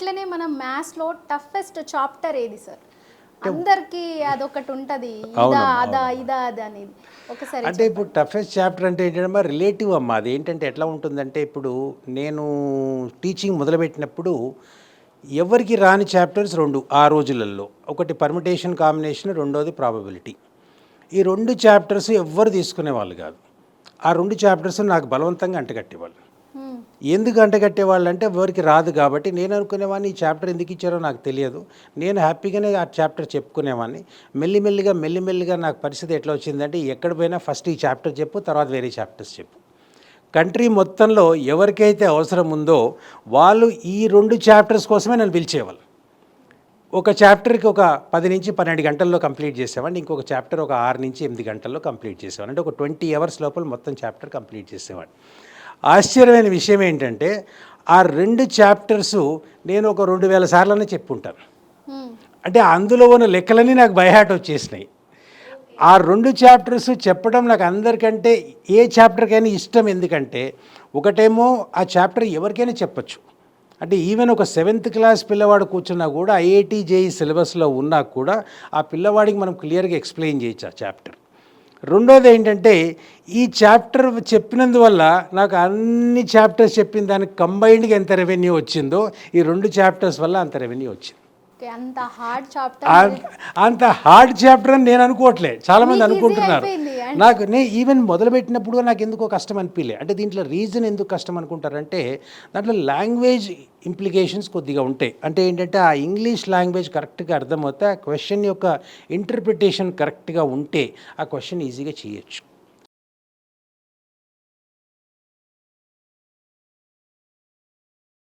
అట్లనే మనం మ్యాథ్స్లో టఫెస్ట్ చాప్టర్ ఏది సార్? అందరికి అదొకటి ఉంటది. ఇదా అదా ఇదా అదా అనేది. ఒకసారి అంటే ఇప్పుడు టఫెస్ట్ చాప్టర్ అంటే ఏంటంటే రిలేటివ్ అమ్మ అది ఏంటంటే ఎట్లా ఉంటుందంటే ఇప్పుడు నేను టీచింగ్ మొదలుపెట్టినప్పుడు ఎవరికి రాని చాప్టర్స్ రెండు ఆ రోజులలో. ఒకటి పర్మిటేషన్ కాంబినేషన్ రెండోది ప్రాబబిలిటీ ఈ రెండు చాప్టర్స్ ఎవ్వరు తీసుకునే వాళ్ళు కాదు. ఆ రెండు చాప్టర్స్ నాకు బలవంతంగా అంటగట్టేవాళ్ళు. ఎందుకు అంటగట్టేవాళ్ళు అంటే ఎవరికి రాదు కాబట్టి నేను అనుకునేవాడిని ఈ చాప్టర్ ఎందుకు ఇచ్చారో నాకు తెలియదు. నేను హ్యాపీగానే ఆ చాప్టర్ చెప్పుకునేవాడిని. మెల్లిమెల్లిగా మెల్లిమెల్లిగా నాకు పరిస్థితి ఎట్లా వచ్చిందంటే ఎక్కడ పోయినా ఫస్ట్ ఈ చాప్టర్ చెప్పు తర్వాత వేరే చాప్టర్స్ చెప్పు. కంట్రీ మొత్తంలో ఎవరికైతే అవసరం ఉందో వాళ్ళు ఈ రెండు చాప్టర్స్ కోసమే నన్ను పిలిచేవాళ్ళు. ఒక చాప్టర్కి ఒక పది నుంచి పన్నెండు గంటల్లో కంప్లీట్ చేసేవాడిని ఇంకొక చాప్టర్ ఒక ఆరు నుంచి ఎనిమిది గంటల్లో కంప్లీట్ చేసేవాడిని. అంటే ఒక ట్వంటీ అవర్స్ లోపల మొత్తం చాప్టర్ కంప్లీట్ చేసేవాడిని. ఆశ్చర్యమైన విషయం ఏంటంటే ఆ రెండు చాప్టర్స్ నేను ఒక రెండు వేల సార్లనే చెప్పుంటాను. అంటే అందులో ఉన్న లెక్కలన్నీ నాకు బైహాట్ వచ్చేసినాయి. ఆ రెండు చాప్టర్స్ చెప్పడం నాకు అందరికంటే ఏ చాప్టర్కైనా ఇష్టం ఎందుకంటే ఒకటేమో ఆ చాప్టర్ ఎవరికైనా చెప్పచ్చు. అంటే ఈవెన్ ఒక సెవెంత్ క్లాస్ పిల్లవాడు కూర్చున్నా కూడా ఐఐటి జేఈ సిలబస్లో ఉన్నా కూడా ఆ పిల్లవాడికి మనం క్లియర్గా ఎక్స్ప్లెయిన్ చేయొచ్చు ఆ చాప్టర్. రెండోది ఏంటంటే ఈ చాప్టర్ చెప్పినందువల్ల నాకు అన్ని చాప్టర్స్ చెప్పిన దానికి కంబైన్డ్గా ఎంత రెవెన్యూ వచ్చిందో ఈ రెండు చాప్టర్స్ వల్ల అంత రెవెన్యూ వచ్చింది. అంత హార్డ్ చాప్టర్ అంత- అంత హార్డ్ చాప్టర్ అని నేను అనుకోవట్లే. చాలా మంది మీకు easy అనుకుంటున్నారు. నాకు నే ఈవెన్ మొదలుపెట్టినప్పుడు నాకు ఎందుకో కష్టం అనిపించలే అంటే దీంట్లో రీజన్ ఎందుకు కష్టం అనుకుంటారంటే దాంట్లో లాంగ్వేజ్ ఇంప్లికేషన్స్ కొద్దిగా ఉంటాయి. అంటే ఏంటంటే ఆ ఇంగ్లీష్ లాంగ్వేజ్ కరెక్ట్గా అర్థమవుతే ఆ క్వశ్చన్ యొక్క ఇంటర్ప్రిటేషన్ కరెక్ట్గా ఉంటే ఆ క్వశ్చన్ ఈజీగా చేయొచ్చు.